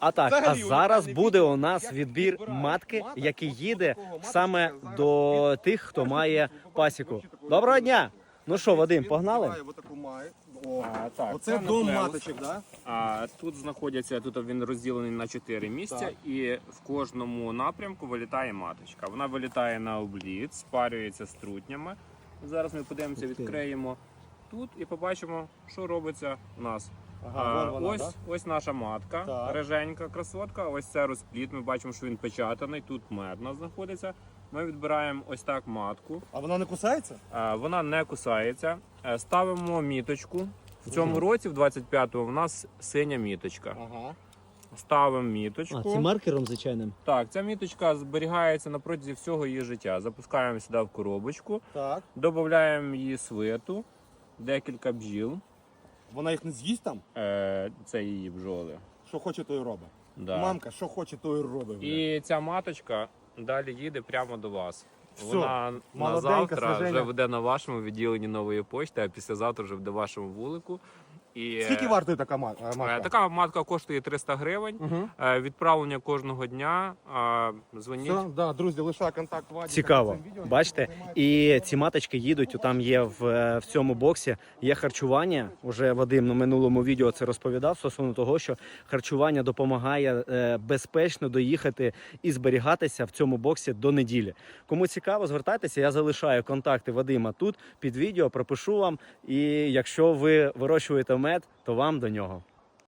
А так, а зараз буде у нас відбір матки, який їде саме до тих, хто має пасіку. Доброго дня! Ну що, Вадим, погнали? А, так, Оце дом нуклеус. маточок, да? А, тут знаходяться, тут він розділений на чотири місця, Так. і в кожному напрямку вилітає маточка. Вона вилітає на обліт, спарюється з трутнями. Зараз ми подивимося, Ух ти. відкриємо тут і побачимо, що робиться у нас. Ага, вон вона, ось, да? ось наша матка, Так. реженька красотка. Ось це розпліт. Ми бачимо, що він печатаний. Тут мед у нас знаходиться. Ми відбираємо ось так матку. А вона не кусається? Е, Вона не кусається. Е, Ставимо міточку. В цьому році, в 25-му, в нас синя міточка. Ага. Ставимо міточку. А, це маркером звичайним. Так, ця міточка зберігається на протязі всього її життя. Запускаємо сюди в коробочку, Так. додаємо її свиту, декілька бджіл. Вона їх не з'їсть там? Е, Це її бджоли. Що хоче, то й робить. Да. Мамка, що хоче, то й робить. бля. І ця маточка далі їде прямо до вас. Все, Вона на молоденька, завтра свіженя. вже буде на вашому відділенні нової почти, а післязавтра вже буде в вашому вулику. І, Скільки е, вартує така ма- е, е, матка? Така матка коштує 300 гривень. Угу. Відправлення кожного дня. Дзвоніть. Все, да, друзі, лишаю контакт Вадіка Цікаво. відео. Бачите, і ці маточки їдуть. Там є в, в цьому боксі є харчування. Уже Вадим на минулому відео це розповідав стосовно того, що харчування допомагає безпечно доїхати і зберігатися в цьому боксі до неділі. Кому цікаво, звертайтеся. Я залишаю контакти Вадима тут під відео. Пропишу вам. І якщо ви вирощуєте мед, то вам до нього.